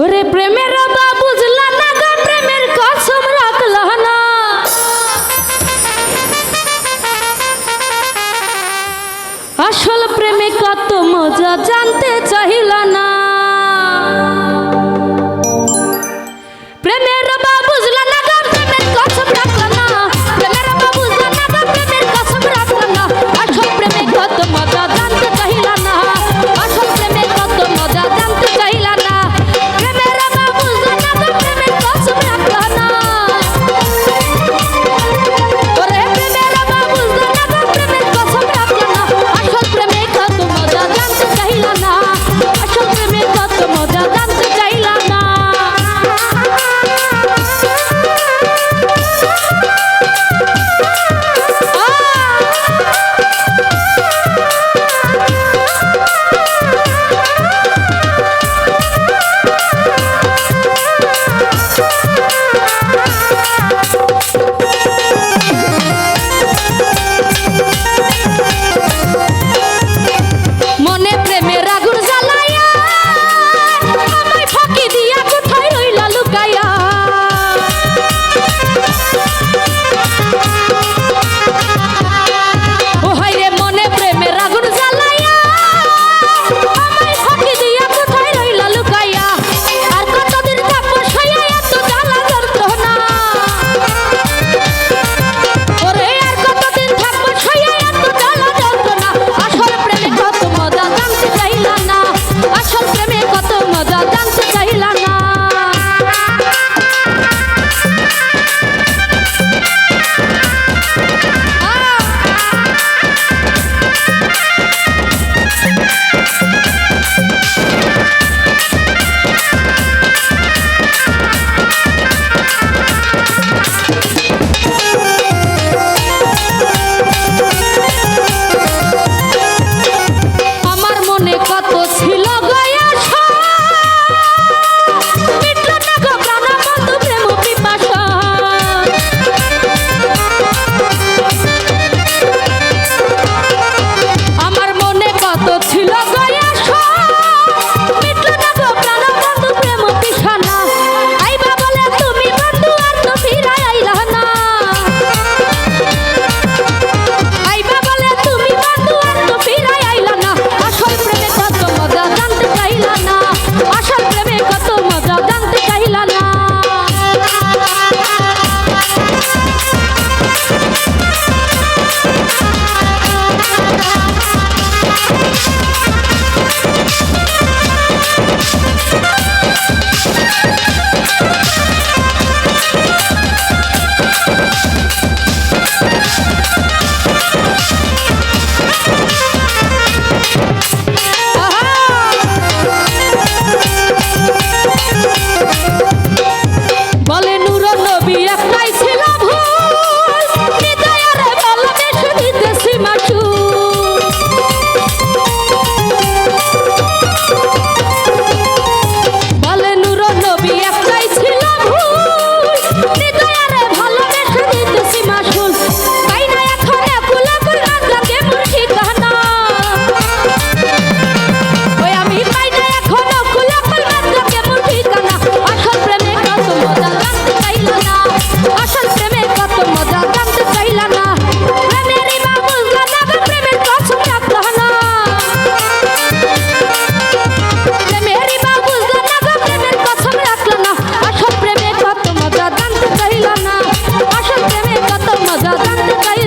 ওরে প্রেমের বা বুঝলা না গা? প্রেমের কসম রাখল না। আসল প্রেমে কত মজা জানতে চাহিল না। ¡Suscríbete! কান্ত